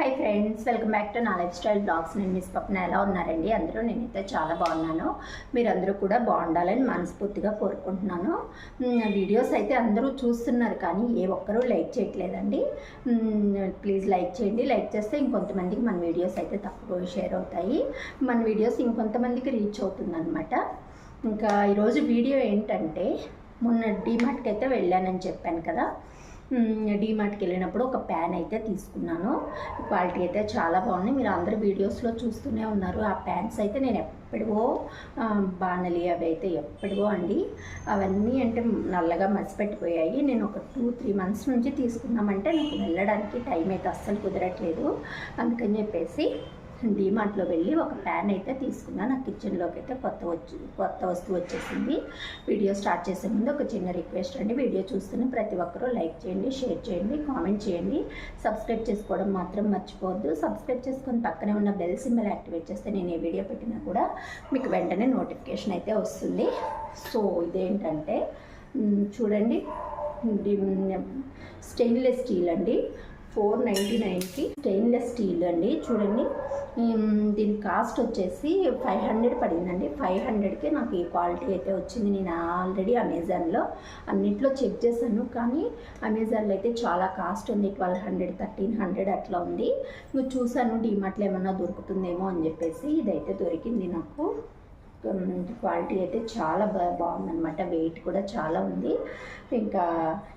Hi friends welcome back to నా lifestyle blogs నేను miss Papna ఎలా ఉన్నారండి? అందరూ నేనైతే చాలా బాగున్నాను. మీరందరూ కూడా బాగుండాలని మనస్ఫూర్తిగా కోరుకుంటున్నాను. వీడియోస్ అయితే అందరూ చూస్తున్నారు కానీ ఏ ఒక్కరూ లైక్ చేయట్లేదండి. ప్లీజ్ లైక్ చేయండి. లైక్ చేస్తే ఇంకొంతమందికి మన వీడియోస్ అయితే తక్కువ షేర్ అవుతాయి. మన వీడియోస్ ఇంకొంతమందికి రీచ్ అవుతుందన్నమాట. ఇంకా ఈరోజు వీడియో ఏంటంటే మొన్న డీమార్ట్కి అయితే వెళ్ళానని చెప్పాను కదా. డీమార్ట్కి వెళ్ళినప్పుడు ఒక ప్యాన్ అయితే తీసుకున్నాను. క్వాలిటీ అయితే చాలా బాగుంది. మీరు అందరు వీడియోస్లో చూస్తూనే ఉన్నారు. ఆ ప్యాన్స్ అయితే నేను ఎప్పుడో బాణలి అవి అయితే ఎప్పుడో అండి అవన్నీ అంటే నల్లగా మసిపెట్టిపోయాయి. నేను ఒక టూ త్రీ మంత్స్ నుంచి తీసుకున్నామంటే నాకు వెళ్ళడానికి టైం అయితే అస్సలు కుదరట్లేదు. అందుకని చెప్పేసి డీమార్ట్లో వెళ్ళి ఒక ప్యాన్ అయితే తీసుకున్నాను నా కిచెన్లోకి అయితే కొత్త వచ్చి కొత్త వస్తువు వచ్చేసింది. వీడియో స్టార్ట్ చేసే ముందు ఒక చిన్న రిక్వెస్ట్ అండి. వీడియో చూస్తున్న ప్రతి ఒక్కరూ లైక్ చేయండి షేర్ చేయండి కామెంట్ చేయండి. సబ్స్క్రైబ్ చేసుకోవడం మాత్రం మర్చిపోవద్దు. సబ్స్క్రైబ్ చేసుకొని పక్కనే ఉన్న బెల్ సింబల్ యాక్టివేట్ చేస్తే నేను ఏ వీడియో పెట్టినా కూడా మీకు వెంటనే నోటిఫికేషన్ అయితే వస్తుంది. సో ఇదేంటంటే చూడండి. స్టెయిన్లెస్ స్టీల్ అండి. ఫోర్ నైంటీ నైన్కి స్టెయిన్లెస్ స్టీల్ అండి. చూడండి. దీని కాస్ట్ వచ్చేసి ఫైవ్ హండ్రెడ్ పడిందండి. ఫైవ్ హండ్రెడ్కి నాకు ఈ క్వాలిటీ అయితే వచ్చింది. నేను ఆల్రెడీ అమెజాన్లో అన్నిట్లో చెక్ చేశాను. కానీ అమెజాన్లో అయితే చాలా కాస్ట్ ఉంది. ట్వెల్వ్ హండ్రెడ్ థర్టీన్ హండ్రెడ్ అట్లా ఉంది. నువ్వు చూసాను డీమార్ట్లో ఏమన్నా దొరుకుతుందేమో అని చెప్పేసి ఇదైతే దొరికింది నాకు. క్వాలిటీ అయితే చాలా బా బాగుందనమాట వెయిట్ కూడా చాలా ఉంది. ఇంకా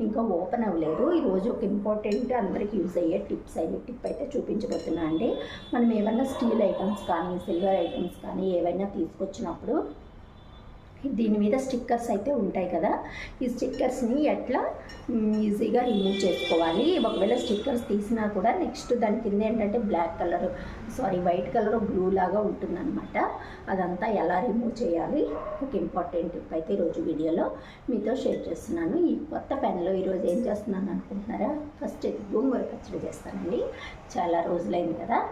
ఇంకా ఓపెన్ అవ్వలేదు. ఈరోజు ఒక ఇంపార్టెంట్ అందరికి యూజ్ అయ్యే టిప్స్ అయ్యే టిప్ అయితే చూపించబోతున్నా అండి. మనం ఏమైనా స్టీల్ ఐటమ్స్ కానీ సిల్వర్ ఐటమ్స్ కానీ ఏవైనా తీసుకొచ్చినప్పుడు దీని మీద స్టిక్కర్స్ అయితే ఉంటాయి కదా. ఈ స్టిక్కర్స్ని ఎట్లా ఈజీగా రిమూవ్ చేసుకోవాలి. ఒకవేళ స్టిక్కర్స్ తీసినా కూడా నెక్స్ట్ దాని కింద ఏంటంటే black colour sorry white colour blue లాగా ఉంటుందన్నమాట. అదంతా ఎలా రిమూవ్ చేయాలి? ఒక ఇంపార్టెంట్ టిప్ అయితే ఈరోజు వీడియోలో మీతో షేర్ చేస్తున్నాను. ఈ కొత్త పెన్లో ఈరోజు ఏం చేస్తున్నాను అనుకుంటున్నారా? ఫస్ట్ గోంగూర పచ్చడి చేస్తానండి. చాలా రోజులైంది కదా.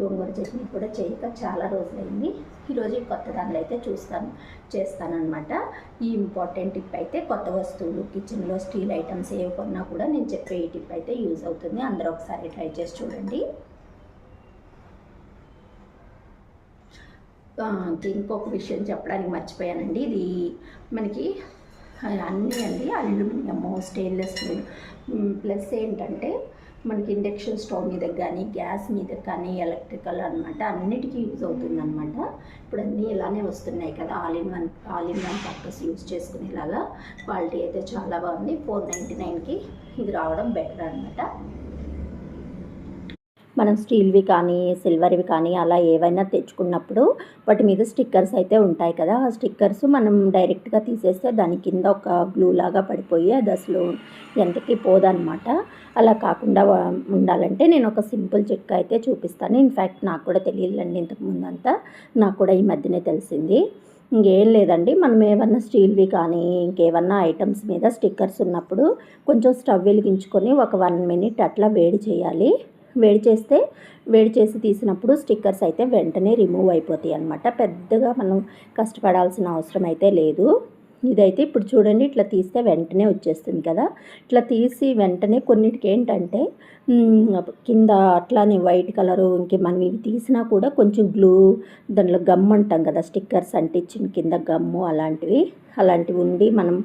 గోంగూర చట్నీ కూడా చేయక చాలా రోజులైంది. ఈరోజు కొత్త దానిలో అయితే చూస్తాను చేస్తానమాట ఈ ఇంపార్టెంట్ టిప్ అయితే కొత్త వస్తువులు కిచెన్లో స్టీల్ ఐటమ్స్ ఏవి కొన్నా కూడా నేను చెప్పే ఈ టిప్ అయితే యూజ్ అవుతుంది. అందరూ ఒకసారి ట్రై చేసి చూడండి. ఇంకొక విషయం చెప్పడానికి మర్చిపోయానండి. ఇది మనకి అన్నీ అండి అల్యూమినియము స్టెయిన్లెస్ స్టీల్. ప్లస్ ఏంటంటే మనకి ఇండక్షన్ స్టవ్ మీద కానీ గ్యాస్ మీద కానీ ఎలక్ట్రికల్ అనమాట అన్నిటికీ యూజ్ అవుతుంది అనమాట ఇప్పుడు అన్నీ ఇలానే వస్తున్నాయి కదా all in one all in one purpose use చేసుకునేలాగా క్వాలిటీ అయితే చాలా బాగుంది. ఫోర్ నైంటీ నైన్కి ఇది రావడం బెటర్ అనమాట మనం స్టీల్వి కానీ సిల్వర్వి కానీ అలా ఏవైనా తెచ్చుకున్నప్పుడు వాటి మీద స్టిక్కర్స్ అయితే ఉంటాయి కదా. ఆ స్టిక్కర్స్ మనం డైరెక్ట్గా తీసేస్తే దాని కింద ఒక గ్లూ లాగా పడిపోయి అది అసలు ఎంతకి పోదనమాట. అలా కాకుండా ఉండాలంటే నేను ఒక సింపుల్ చిట్కా అయితే చూపిస్తాను. ఇన్ఫ్యాక్ట్ నాకు కూడా తెలియదులేండి ఇంతకు అంతా నాకు కూడా ఈ మధ్యనే తెలిసింది. ఇంకేం లేదండి. మనం ఏమన్నా స్టీల్వి కానీ ఇంకేమన్నా ఐటమ్స్ మీద స్టిక్కర్స్ ఉన్నప్పుడు కొంచెం స్టవ్ వెలిగించుకొని ఒక వన్ మినిట్ అట్లా వేడి చేయాలి. వేడి చేస్తే వేడి చేసి తీసినప్పుడు స్టిక్కర్స్ అయితే వెంటనే రిమూవ్ అయిపోతాయి అన్నమాట. పెద్దగా మనం కష్టపడాల్సిన అవసరం అయితే లేదు. ఇదైతే ఇప్పుడు చూడండి ఇట్లా తీస్తే వెంటనే వచ్చేస్తుంది కదా. ఇట్లా తీసి వెంటనే కొన్నిటికి ఏంటంటే కింద అట్లానే వైట్ కలరు ఇంకే మనం ఇవి తీసినా కూడా కొంచెం గ్లూ దాంట్లో గమ్ అంటాం కదా స్టిక్కర్స్ అంటించిన కింద గమ్ము అలాంటివి అలాంటివి ఉండి మనం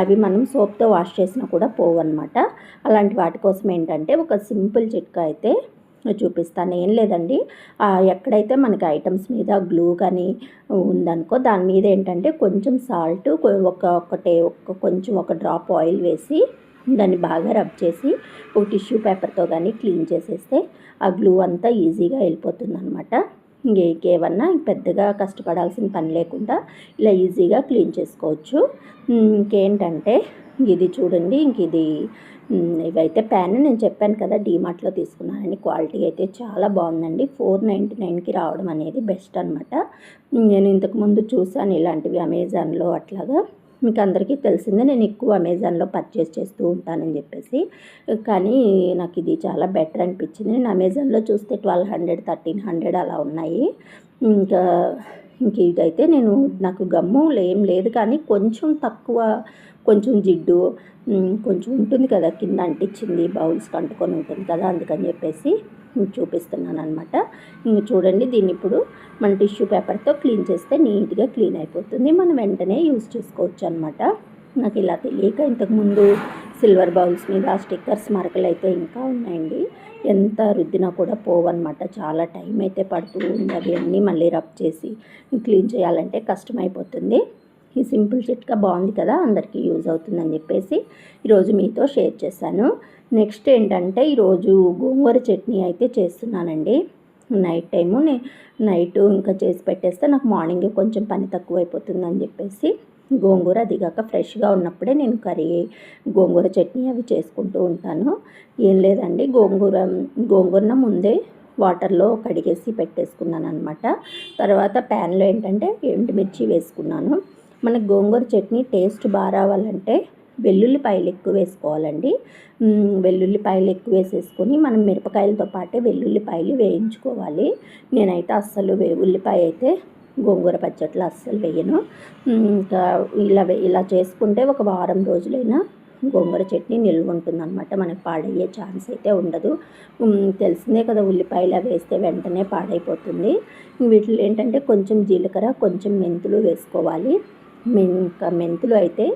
అవి మనం సోప్తో వాష్ చేసినా కూడా పోవన్నమాట. అలాంటి వాటి కోసం ఏంటంటే ఒక సింపుల్ చిట్కా అయితే చూపిస్తాను. ఏం లేదండి. ఎక్కడైతే మనకి ఐటమ్స్ మీద గ్లూ కానీ ఉందనుకో దాని మీద ఏంటంటే కొంచెం సాల్ట్ ఒక ఒకటే ఒక కొంచెం ఒక డ్రాప్ ఆయిల్ వేసి దాన్ని బాగా రబ్ చేసి ఒక టిష్యూ పేపర్తో కానీ క్లీన్ చేసేస్తే ఆ గ్లూ అంతా ఈజీగా వెళ్ళిపోతుంది అనమాట ఇంకేమన్నా పెద్దగా కష్టపడాల్సిన పని లేకుండా ఇలా ఈజీగా క్లీన్ చేసుకోవచ్చు. ఇంకేంటంటే ఇది చూడండి ఇంక ఇది ఇవైతే ప్యాన్ నేను చెప్పాను కదా డీమార్ట్లో తీసుకున్నానండి క్వాలిటీ అయితే చాలా బాగుందండి. ఫోర్ నైంటీ నైన్కి రావడం అనేది బెస్ట్ అనమాట నేను ఇంతకుముందు చూసాను ఇలాంటివి అమెజాన్లో అట్లాగా. మీకు అందరికీ తెలిసిందే నేను ఎక్కువ అమెజాన్లో పర్చేస్ చేస్తూ ఉంటానని చెప్పేసి. కానీ నాకు ఇది చాలా బెటర్ అనిపించింది. నేను అమెజాన్లో చూస్తే ట్వెల్వ్ హండ్రెడ్ థర్టీన్ హండ్రెడ్ అలా ఉన్నాయి. ఇంకా ఇంక ఇదైతే నేను నాకు గమ్ము ఏం లేదు కానీ కొంచెం తక్కువ కొంచెం జిడ్డు కొంచెం ఉంటుంది కదా కింద అంటించింది బౌల్స్కి అంటుకొని ఉంటుంది కదా అందుకని చెప్పేసి చూపిస్తున్నాను అనమాట ఇంక చూడండి దీన్ని ఇప్పుడు మన టిష్యూ పేపర్తో క్లీన్ చేస్తే నీట్గా క్లీన్ అయిపోతుంది. మనం వెంటనే యూస్ చేసుకోవచ్చు అనమాట నాకు ఇలా తెలియక ఇంతకుముందు సిల్వర్ బౌల్స్ మీద స్టిక్కర్స్ మరకలు అయితే ఇంకా ఉన్నాయండి. ఎంత రుద్దినా కూడా పోవన్నమాట. చాలా టైం అయితే పడుతూ ఉంది. అవి అన్నీ మళ్ళీ రబ్ చేసి క్లీన్ చేయాలంటే కష్టమైపోతుంది. ఈ సింపుల్ చిట్కా బాగుంది కదా అందరికీ యూజ్ అవుతుందని చెప్పేసి ఈరోజు మీతో షేర్ చేశాను. నెక్స్ట్ ఏంటంటే ఈరోజు గోంగూర చట్నీ అయితే చేస్తున్నానండి. నైట్ టైము నైట్ ఇంకా చేసి పెట్టేస్తే నాకు మార్నింగ్ కొంచెం పని తక్కువ అయిపోతుందని చెప్పేసి గోంగూర దిగాక ఫ్రెష్గా ఉన్నప్పుడే నేను కర్రీ గోంగూర చట్నీ అవి చేసుకుంటూ ఉంటాను. ఏం లేదండి గోంగూర గోంగూరన ముందే వాటర్లో కడిగేసి పెట్టేసుకున్నాను అనమాట తర్వాత ప్యాన్లో ఏంటంటే ఎండుమిర్చి వేసుకున్నాను. మనకు గోంగూర చట్నీ టేస్ట్ బాగా రావాలంటే వెల్లుల్లిపాయలు ఎక్కువ వేసుకోవాలండి. వెల్లుల్లిపాయలు ఎక్కువ వేసేసుకొని మనం మిరపకాయలతో పాటే వెల్లుల్లిపాయలు వేయించుకోవాలి. నేనైతే అస్సలు వే ఉల్లిపాయ అయితే గోంగూర పచ్చట్లు అస్సలు వేయను. ఇంకా ఇలా ఇలా చేసుకుంటే ఒక వారం రోజులైనా గోంగూర చట్నీ నిల్వ ఉంటుందన్నమాట. మనకు పాడయ్యే ఛాన్స్ అయితే ఉండదు. తెలిసిందే కదా ఉల్లిపాయలు అవి వేస్తే వెంటనే పాడైపోతుంది. వీటిలో ఏంటంటే కొంచెం జీలకర్ర కొంచెం మెంతులు వేసుకోవాలి. ఇంకా మెంతులు అయితే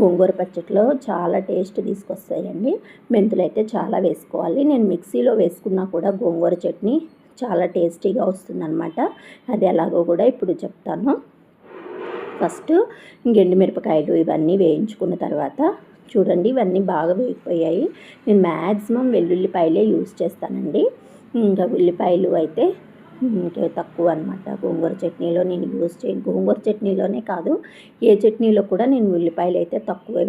గోంగూర పచ్చట్లో చాలా టేస్ట్ తీసుకొస్తాయండి. మెంతులు అయితే చాలా వేసుకోవాలి. నేను మిక్సీలో వేసుకున్నా కూడా గోంగూర చట్నీ చాలా టేస్టీగా వస్తుందన్నమాట. అది ఎలాగో కూడా ఇప్పుడు చెప్తాను. ఫస్ట్ మిరపకాయలు ఇవన్నీ వేయించుకున్న తర్వాత చూడండి ఇవన్నీ బాగా వేగిపోయాయి. నేను మ్యాక్సిమం వెల్లుల్లిపాయలే యూజ్ చేస్తానండి. ఇంకా ఉల్లిపాయలు అయితే ఇంకా తక్కువ అనమాట గోంగూర చట్నీలో నేను యూజ్ చే గోంగూర చట్నీలోనే కాదు ఏ చట్నీలో కూడా నేను ఉల్లిపాయలు అయితే తక్కువే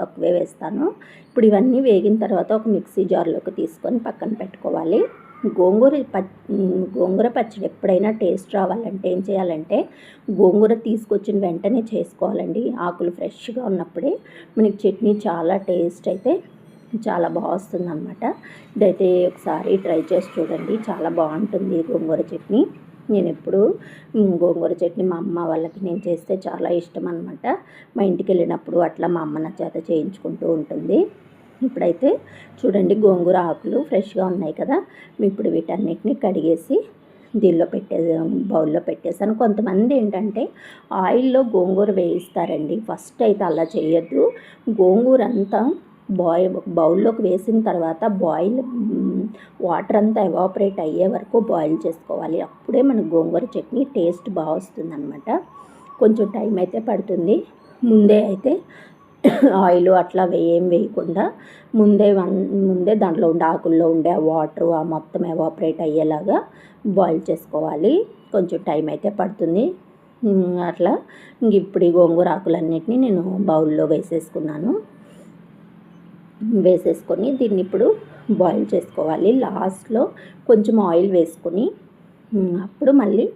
తక్కువే వేస్తాను. ఇప్పుడు ఇవన్నీ వేగిన తర్వాత ఒక మిక్సీ జార్లోకి తీసుకొని పక్కన పెట్టుకోవాలి. గోంగూర పచ్ గోంగూర పచ్చడి ఎప్పుడైనా టేస్ట్ రావాలంటే ఏం చేయాలంటే గోంగూర తీసుకొచ్చిన వెంటనే చేసుకోవాలండి. ఆకులు ఫ్రెష్గా ఉన్నప్పుడే మనకి చట్నీ చాలా టేస్ట్ అయితే చాలా బాగుస్తుంది అనమాట ఇదైతే ఒకసారి ట్రై చేసి చూడండి. చాలా బాగుంటుంది గోంగూర చట్నీ. నేను ఎప్పుడు గోంగూర చట్నీ మా అమ్మ వాళ్ళకి నేను చేస్తే చాలా ఇష్టం అనమాట మా ఇంటికి వెళ్ళినప్పుడు అట్లా మా అమ్మ నా చేత చేయించుకుంటూ ఉంటుంది. ఇప్పుడైతే చూడండి గోంగూర ఆకులు ఫ్రెష్గా ఉన్నాయి కదా. ఇప్పుడు వీటన్నిటిని కడిగేసి దీనిలో పెట్టే బౌల్లో పెట్టేసాను. కొంతమంది ఏంటంటే ఆయిల్లో గోంగూర వేయిస్తారండి. ఫస్ట్ అయితే అలా చేయొద్దు. గోంగూర అంతా బాయిల్ బౌల్లోకి వేసిన తర్వాత బాయిల్ వాటర్ అంతా ఎవాపరేట్ అయ్యే వరకు బాయిల్ చేసుకోవాలి. అప్పుడే మన గోంగూర చట్నీ టేస్ట్ బాగా వస్తుందన్నమాట. కొంచెం టైం అయితే పడుతుంది. ముందే అయితే ఆయిల్ అట్లా ఏం వేయకుండా ముందే వన్ ముందే దాంట్లో ఉండే ఆకుల్లో ఉండే ఆ వాటర్ ఆ మొత్తం ఎవాపరేట్ అయ్యేలాగా బాయిల్ చేసుకోవాలి. కొంచెం టైం అయితే పడుతుంది. అట్లా ఇంక ఇప్పుడు ఈ గోంగూర ఆకులన్నిటిని నేను బౌల్లో వేసేసుకున్నాను. వేసేసుకొని దీన్ని ఇప్పుడు బాయిల్ చేసుకోవాలి. లాస్ట్లో కొంచెం ఆయిల్ వేసుకొని అప్పుడు మళ్ళీ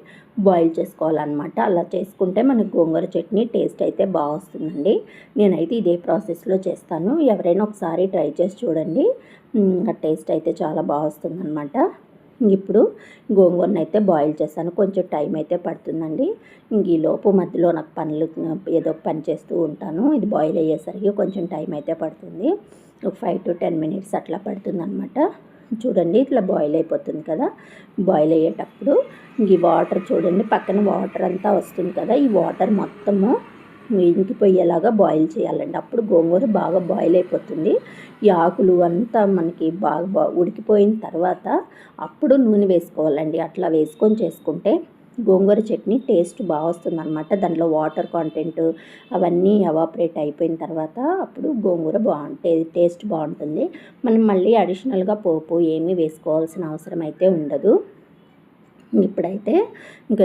బాయిల్ చేసుకోవాలన్నమాట. అలా చేసుకుంటే మనకు గోంగూర చట్నీ టేస్ట్ అయితే బాగా వస్తుందండి. నేనైతే ఇదే ప్రాసెస్లో చేస్తాను. ఎవరైనా ఒకసారి ట్రై చేసి చూడండి. టేస్ట్ అయితే చాలా బాగా వస్తుందన్నమాట. ఇప్పుడు గోంగూరను అయితే బాయిల్ చేశాను కొంచెం టైం అయితే పడుతుందండి. ఈ లోపు మధ్యలో నాకు పనులు ఏదో ఒక పని చేస్తూ ఉంటాను. ఇది బాయిల్ అయ్యేసరికి కొంచెం టైం అయితే పడుతుంది. ఒక ఫైవ్ టు టెన్ మినిట్స్ అట్లా పడుతుందన్నమాట. చూడండి ఇట్లా బాయిల్ అయిపోతుంది కదా. బాయిల్ అయ్యేటప్పుడు ఈ వాటర్ చూడండి పక్కన వాటర్ అంతా వస్తుంది కదా. ఈ వాటర్ మొత్తము ఇంకిపోయేలాగా బాయిల్ చేయాలండి. అప్పుడు గోంగూర బాగా బాయిల్ అయిపోతుంది. ఈ ఆకులు అంతా మనకి బాగా బా ఉడికిపోయిన తర్వాత అప్పుడు నూనె వేసుకోవాలండి. అట్లా వేసుకొని చేసుకుంటే గోంగూర చట్నీ టేస్ట్ బాగా వస్తుంది అనమాట దాంట్లో వాటర్ కాంటెంట్ అవన్నీ ఎవాపరేట్ అయిపోయిన తర్వాత అప్పుడు గోంగూర బాగుంటే టేస్ట్ బాగుంటుంది. మనం మళ్ళీ అడిషనల్గా పోపు ఏమీ వేసుకోవాల్సిన అవసరం అయితే ఉండదు. ఇప్పుడైతే ఇంకా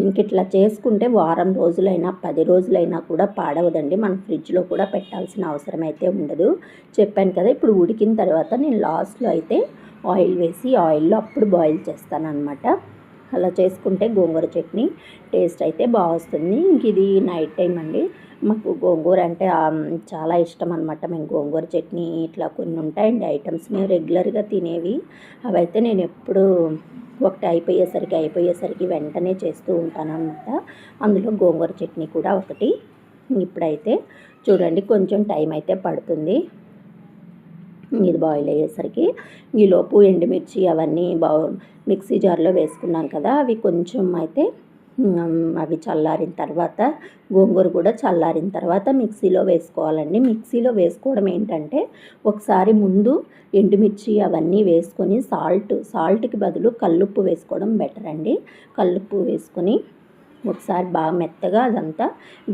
ఇంక ఇట్లా చేసుకుంటే వారం రోజులైనా పది రోజులైనా కూడా పాడవదండి. మనం ఫ్రిడ్జ్లో కూడా పెట్టాల్సిన అవసరం అయితే ఉండదు. చెప్పాను కదా ఇప్పుడు ఉడికిన తర్వాత నేను లాస్ట్లో అయితే ఆయిల్ వేసి ఆయిల్లో అప్పుడు బాయిల్ చేస్తాను అనమాట అలా చేసుకుంటే గోంగూర చట్నీ టేస్ట్ అయితే బాగా వస్తుంది ఇంక ఇది నైట్ టైం అండి. మాకు గోంగూర అంటే చాలా ఇష్టం అనమాట మేము గోంగూర చట్నీ ఇట్లా కొన్ని ఉంటాయండి ఐటమ్స్ మేము రెగ్యులర్గా తినేవి. అవైతే నేను ఎప్పుడు ఒకటి అయిపోయేసరికి అయిపోయేసరికి వెంటనే చేస్తూ ఉంటాను అనమాట అందులో గోంగూర చట్నీ కూడా ఒకటి. ఇప్పుడైతే చూడండి కొంచెం టైం అయితే పడుతుంది. ఇది బాయిల్ అయ్యేసరికి ఈలోపు ఎండుమిర్చి అవన్నీ బౌ మిక్సీ జార్లో వేసుకున్నాం కదా అవి కొంచెం అయితే అవి చల్లారిన తర్వాత గోంగూర కూడా చల్లారిన తర్వాత మిక్సీలో వేసుకోవాలండి. మిక్సీలో వేసుకోవడం ఏంటంటే ఒకసారి ముందు ఎండుమిర్చి అవన్నీ వేసుకొని సాల్ట్ సాల్ట్కి బదులు కల్లుప్పు వేసుకోవడం బెటర్ అండి కల్లుప్పు వేసుకొని ఒకసారి బాగా మెత్తగా అదంతా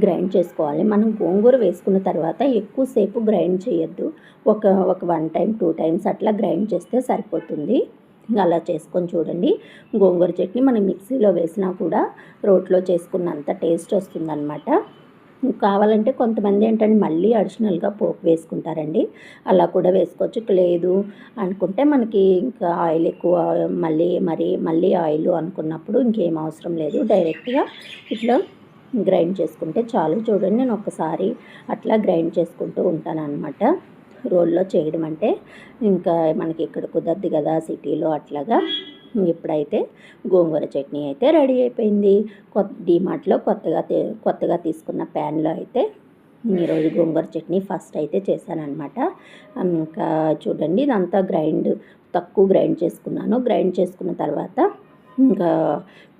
గ్రైండ్ చేసుకోవాలి. మనం గోంగూర వేసుకున్న తర్వాత ఎక్కువసేపు గ్రైండ్ చేయొద్దు. ఒక ఒక వన్ టైం టూ టైమ్స్ అట్లా గ్రైండ్ చేస్తే సరిపోతుంది. అలా చేసుకొని చూడండి. గోంగూర చట్నీ మనం మిక్సీలో వేసినా కూడా రోట్లో చేసుకున్నంత టేస్ట్ వస్తుందన్నమాట. కావాలంటే కొంతమంది ఏంటంటే మళ్ళీ అడిషనల్గా పోపు వేసుకుంటారండి. అలా కూడా వేసుకోవచ్చు. లేదు అనుకుంటే మనకి ఇంకా ఆయిల్ ఎక్కువ మళ్ళీ మరి మళ్ళీ ఆయిల్ అనుకున్నప్పుడు ఇంకేం అవసరం లేదు. డైరెక్ట్గా ఇట్లా గ్రైండ్ చేసుకుంటే చాలు. చూడండి నేను ఒకసారి అట్లా గ్రైండ్ చేసుకుంటూ ఉంటాను అనమాట రోల్లో చేయడం అంటే ఇంకా మనకి ఇక్కడ కుదరదు కదా సిటీలో అట్లాగా. ఇప్పుడైతే గోంగూర చట్నీ అయితే రెడీ అయిపోయింది. కొత్త డీమార్ట్లో కొత్తగా కొత్తగా తీసుకున్న ప్యాన్లో అయితే ఈరోజు గోంగూర చట్నీ ఫస్ట్ అయితే చేశానమాట ఇంకా చూడండి ఇదంతా గ్రైండ్ తక్కువ గ్రైండ్ చేసుకున్నాను. గ్రైండ్ చేసుకున్న తర్వాత ఇంకా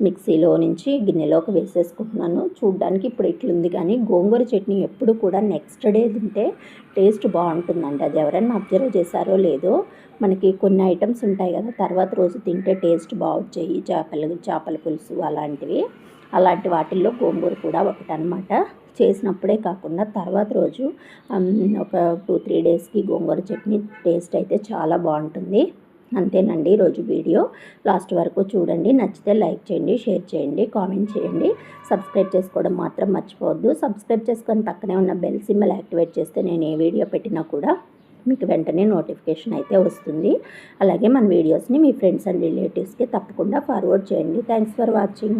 మిక్సీలో నుంచి గిన్నెలోకి వేసేసుకుంటున్నాను. చూడ్డానికి ఇప్పుడు ఇట్లుంది కానీ గోంగూర చట్నీ ఎప్పుడు కూడా నెక్స్ట్ డే తింటే టేస్ట్ బాగుంటుందండి. అది ఎవరైనా అబ్జర్వ్ చేశారో లేదో మనకి కొన్ని ఐటమ్స్ ఉంటాయి కదా తర్వాత రోజు తింటే టేస్ట్ బాగొచ్చాయి. చేపలు చేపల పులుసు అలాంటివి. అలాంటి వాటిల్లో గోంగూర కూడా ఒకటి అనమాట చేసినప్పుడే కాకుండా తర్వాత రోజు ఒక టూ త్రీ డేస్కి గోంగూర చట్నీ టేస్ట్ అయితే చాలా బాగుంటుంది. అంతేనండి ఈరోజు వీడియో. లాస్ట్ వరకు చూడండి నచ్చితే లైక్ చేయండి షేర్ చేయండి కామెంట్ చేయండి. సబ్స్క్రైబ్ చేసుకోవడం మాత్రం మర్చిపోవద్దు. సబ్స్క్రైబ్ చేసుకొని పక్కనే ఉన్న బెల్ సిమ్మల్ యాక్టివేట్ చేస్తే నేను ఏ వీడియో పెట్టినా కూడా మీకు వెంటనే నోటిఫికేషన్ అయితే వస్తుంది. అలాగే మన వీడియోస్ని మీ ఫ్రెండ్స్ అండ్ రిలేటివ్స్కి తప్పకుండా ఫార్వర్డ్ చేయండి. Thanks for watching.